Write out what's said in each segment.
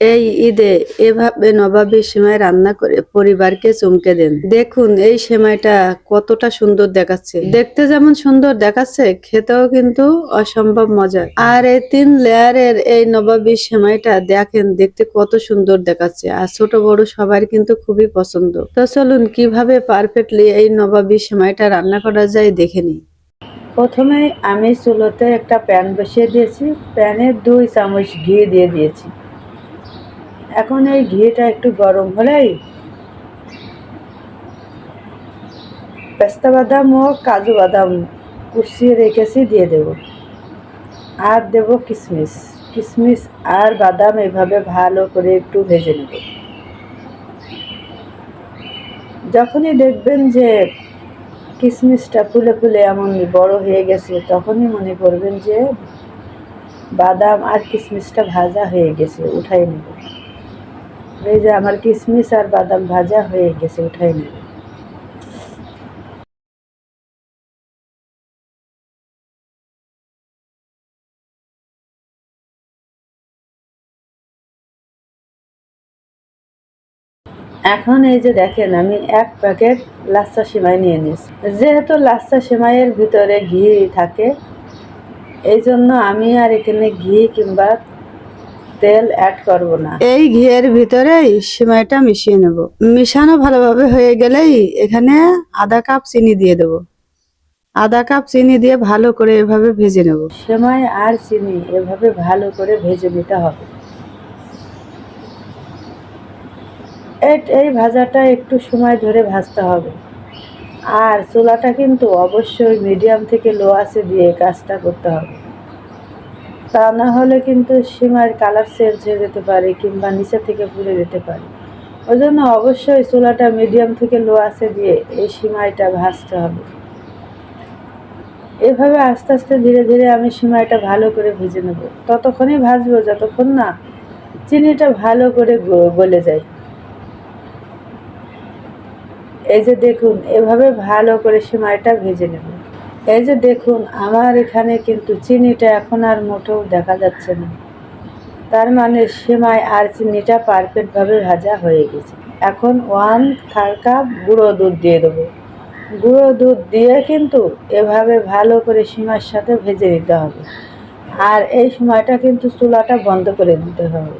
এই ঈদে এভাবে নবাবী সেমাই রান্না করে পরিবারকে চমকে দেন। দেখুন, এই সেমাইটা কতটা সুন্দর দেখাচ্ছে। দেখতে যেমন সুন্দর দেখাচ্ছে, খেতেও কিন্তু অসম্ভব মজা আর এই তিন লেয়ারের এই নবাবী সেমাইটা দেখেন, দেখতে কত সুন্দর দেখাচ্ছে। আর ছোট বড় সবার কিন্তু খুবই পছন্দ। তো চলুন, কীভাবে পারফেক্টলি এই নবাবী সেমাইটা রান্না করা যায় দেখে নিই। প্রথমে আমি চুলোতে একটা প্যান বসিয়ে দিয়েছি। প্যানে দুই চামচ ঘি দিয়ে দিয়েছি। এখন এই ঘিটা একটু গরম হলেই পেস্তা বাদাম ও কাজু বাদাম কুচিয়ে রেখেছি, দিয়ে দেব। আর দেব কিশমিশ কিশমিশ আর বাদাম এভাবে ভালো করে একটু ভেজে নেব। যখনই দেখবেন যে কিশমিশটা ফুলে ফুলে এমন বড় হয়ে গেছে, তখনই মনে করবেন যে বাদাম আর কিশমিশটা ভাজা হয়ে গেছে, উঠাই নেব। এই যে আমার কিশমিশ আর বাদাম ভাজা হয়ে গেছে, উঠাই নেব এখন এই যে দেখেন, আমি এক প্যাকেট লাচ্চা সেমাই নিয়ে নিয়েছি। যেহেতু লাচ্চা সেমাইয়ের ভিতরে ঘি থাকে, এই জন্য আমি আর এখানে ঘি কিংবা তেল অ্যাড করব না। এই ঘিয়ের ভিতরেই সেমাইটা মিশিয়ে নেব। মিশানো ভালোভাবে হয়ে গেলেই এখানে আধা কাপ চিনি দিয়ে দেব। আধা কাপ চিনি দিয়ে ভালো করে এভাবে ভেজে নেব। সেমাই আর চিনি এভাবে ভালো করে ভেজে নিতে হবে। এই ভাজাটা একটু সময় ধরে ভাজতে হবে। আর চুলাটা কিন্তু অবশ্যই মিডিয়াম থেকে লো আছে দিয়ে কাজটা করতে হবে। তা না হলে কিন্তু সীমার কালার চেঞ্জ হয়ে যেতে পারে কিংবা নিচে থেকে পুড়ে যেতে পারে। ওই জন্য অবশ্যই চুলাটা মিডিয়াম থেকে লো আছে দিয়ে এই সিমাইটা ভাজতে হবে। এভাবে আস্তে আস্তে ধীরে ধীরে আমি সিমাইটা ভালো করে ভেজে নেব। ততক্ষণই ভাজবো, যতক্ষণ না চিনিটা ভালো করে গলে যায়। এই যে দেখুন, এভাবে ভালো করে সিমাইটা ভেজে নেব। এই যে দেখুন, আমার এখানে কিন্তু চিনিটা এখন আর মোটেও দেখা যাচ্ছে না। তার মানে সেমাই আর চিনিটা পারফেক্টভাবে ভাজা হয়ে গেছে। এখন ওয়ান থার্ড কাপ গুঁড়ো দুধ দিয়ে দেবো। গুঁড়ো দুধ দিয়ে কিন্তু এভাবে ভালো করে সিমার সাথে ভেজে নিতে হবে। আর এই সময়টা কিন্তু চুলাটা বন্ধ করে দিতে হবে।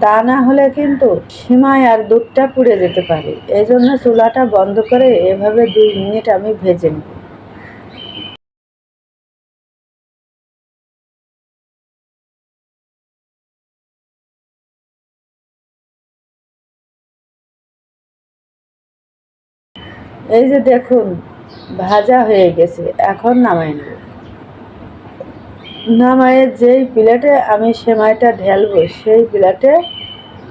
তা না হলে কিন্তু সিমাই আর দুধটা পুড়ে যেতে পারে। এই জন্য চুলাটা বন্ধ করে এভাবে দুই মিনিট আমি ভেজে নেব। এই যে দেখুন, ভাজা হয়ে গেছে, এখন নামাই নেব। নামায়ে যেই প্লেটে আমি সেমাইটা ঢালবো, সেই প্লেটে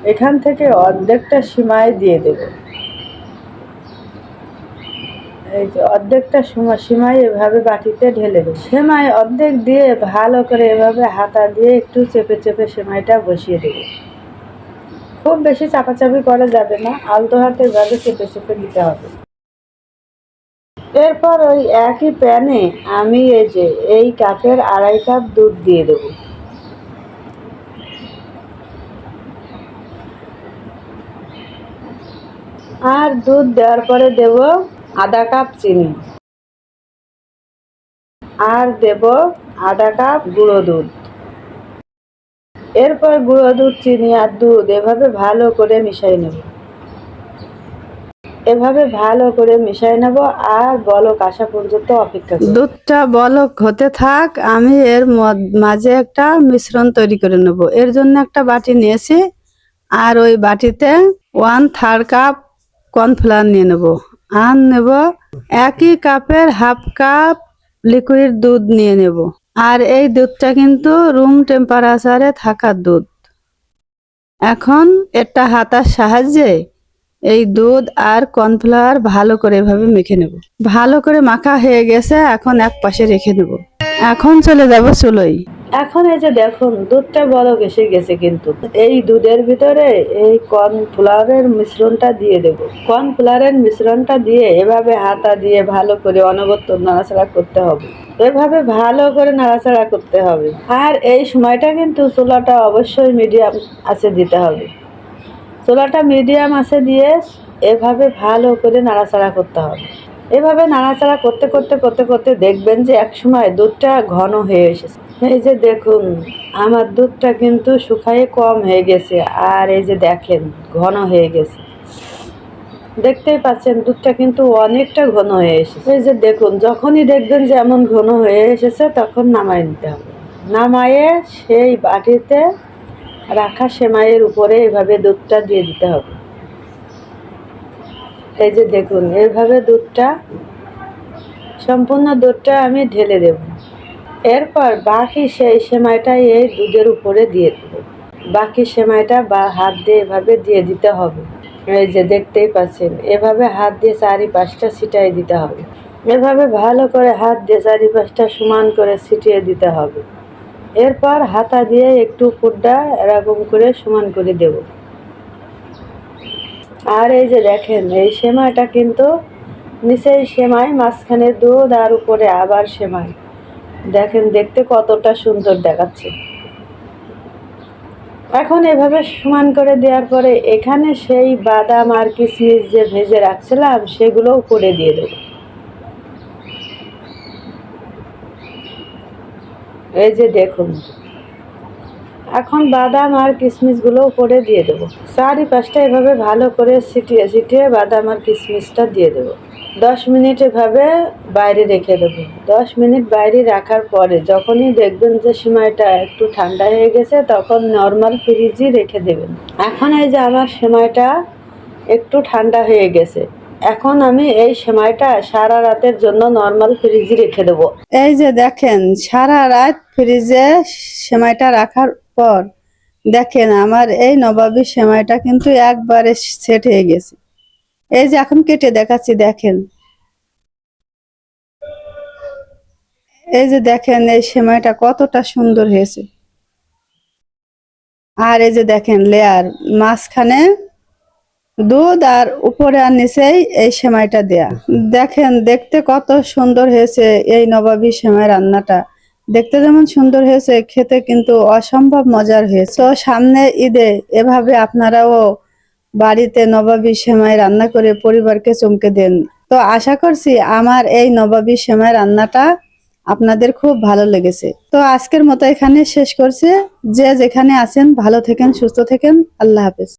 এখান থেকে অর্ধেকটা সিমাই দিয়ে দেব। এই যে অর্ধেকটা সিমাই এভাবে বাটিতে ঢেলে দেবো। সেমাই অর্ধেক দিয়ে ভালো করে এভাবে হাতা দিয়ে একটু চেপে চেপে সেমাইটা বসিয়ে দেবো। খুব বেশি চাপাচাপি করা যাবে না, আলতো হাতে এভাবে চেপে চেপে দিতে হবে। এরপর ওই একই প্যানে আমি এই যে, এই কাপের আড়াই কাপ দুধ দিয়ে দেব। আর দুধ দেওয়ার পরে দেব আধা কাপ চিনি। আর দেব আধা কাপ গুঁড়ো দুধ। এরপর গুঁড়ো দুধ, চিনি আর দুধ এভাবে ভালো করে মিশিয়ে নেব। এভাবে ভালো করে মিশিয়ে নেব আর বলক আসা পর্যন্ত অপেক্ষা দুধটা বলক হতে থাক, আমি এর মাঝে একটা মিশ্রণ তৈরি করে নেব। এর জন্য একটা বাটি নিয়েছি আর ওই বাটিতে ওয়ান থার্ড কাপ কর্নফ্লাওয়ার নিয়ে নেব। আর নেব একই কাপের হাফ কাপ লিকুইড দুধ নিয়ে নেব। আর এই দুধটা কিন্তু রুম টেম্পারেচারে থাকা দুধ। এখন একটা হাতার সাহায্যে এই দুধ আর কর্নফ্লাওয়ার ভালো করে এভাবে মেখে নেব। ভালো করে মাখা হয়ে গেছে, এখন এক পাশে রেখে দেব এখন চলে যাব চুলোই এখন এই যে দেখুন, দুধটা বড় এসে গেছে কিন্তু। এই দুধের ভিতরে এই কর্নফ্লাওয়ারের মিশ্রণটা দিয়ে দেব। কর্নফ্লাওয়ারের মিশ্রণটা দিয়ে এভাবে হাতা দিয়ে ভালো করে অনবরত নাড়াচাড়া করতে হবে। এভাবে ভালো করে নাড়াচাড়া করতে হবে। আর এই সময়টা কিন্তু চুলাটা অবশ্যই মিডিয়াম আছে দিতে হবে। চুলাটা মিডিয়াম আছে দিয়ে এভাবে ভালো করে নাড়াচাড়া করতে হবে। এভাবে নাড়াচাড়া করতে করতে করতে করতে দেখবেন যে এক সময় দুধটা ঘন হয়ে এসেছে। এই যে দেখুন, আমার দুধটা কিন্তু শুকায়ে কম হয়ে গেছে আর এই যে দেখেন, ঘন হয়ে গেছে। দেখতেই পাচ্ছেন, দুধটা কিন্তু অনেকটা ঘন হয়ে এসেছে। এই যে দেখুন, যখনই দেখবেন যে এমন ঘন হয়ে এসেছে, তখন নামাই নিতে হবে। নামায়ে সেই বাটিতে রাখা সেমাইয়ের উপরে এভাবে দুধটা দিয়ে দিতে হবে। এই যে দেখুন, এভাবে দুধটা, সম্পূর্ণ দুধটা আমি ঢেলে দেব। এরপর বাকি সেই সেমাইটা এই দুধের উপরে দিয়ে দেব। বাকি সেমাইটা বা হাত দিয়ে এভাবে দিয়ে দিতে হবে। এই যে দেখতেই পাচ্ছেন, এভাবে হাত দিয়ে চারি পাঁচটা ছিটাই দিতে হবে। এভাবে ভালো করে হাত দিয়ে চারি পাঁচটা সমান করে ছিটিয়ে দিতে হবে। এরপর হাতা দিয়ে একটু পুড্ডা এরকম করে সমান করে দেব। আর এই যে দেখেন, এই সেমাইটা কিন্তু নিচেই সেমাই মাঝখানে দুধ আর উপরে আবার সেমাই। দেখেন, দেখতে কতটা সুন্দর দেখাচ্ছে। এখন এভাবে সমান করে দেওয়ার পরে এখানে সেই বাদাম আর কিশমিশ যে ভেজে রাখছিলাম সেগুলো উপরে দিয়ে দেবো। এই যে দেখুন। এখন বাদাম আর কিশমিশগুলো উপরে দিয়ে দেবো। চারি পাঁচটা এভাবে ভালো করে ছিটিয়ে ছিটিয়ে বাদাম আর কিশমিশটা দিয়ে দেবো। দশ মিনিট এভাবে বাইরে রেখে দেবো। দশ মিনিট বাইরে রাখার পরে যখনই দেখবেন যে সিমাইটা একটু ঠান্ডা হয়ে গেছে, তখন নর্মাল ফ্রিজই রেখে দেবেন। এখন এই যে আমার সেমাইটা একটু ঠান্ডা হয়ে গেছে। এখন আমি এই সেমাইটা সারা রাতের জন্য নর্মাল ফ্রিজে রেখে দেবো। এই যে দেখেন, সারা রাত ফ্রিজে সেমাইটা রাখার পর দেখেন আমার এই নবাবী সেমাইটা কিন্তু একবারে সেট হয়ে গেছে। এই যে এখন কেটে দেখাচ্ছি, দেখেন। এই যে দেখেন, এই সেমাইটা কতটা সুন্দর হয়েছে। আর এই যে দেখেন লেয়ার মাঝখানে দুধ আর উপরে আর নিচেই এই সেমাইটা দেয়া। দেখেন, দেখতে কত সুন্দর হয়েছে এই নবাবী সেমাই রান্নাটা। দেখতে যেমন সুন্দর হয়েছে, খেতে কিন্তু অসম্ভব মজার হয়েছে। তো সামনে ঈদে এভাবে আপনারাও বাড়িতে নবাবী সেমাই রান্না করে পরিবারকে চমকে দেন। তো আশা করছি আমার এই নবাবী সেমাই রান্নাটা আপনাদের খুব ভালো লেগেছে। তো আজকের মতো এখানে শেষ করছে। যে যেখানে আছেন, ভালো থেকেন, সুস্থ থেকেন। আল্লাহ হাফেজ।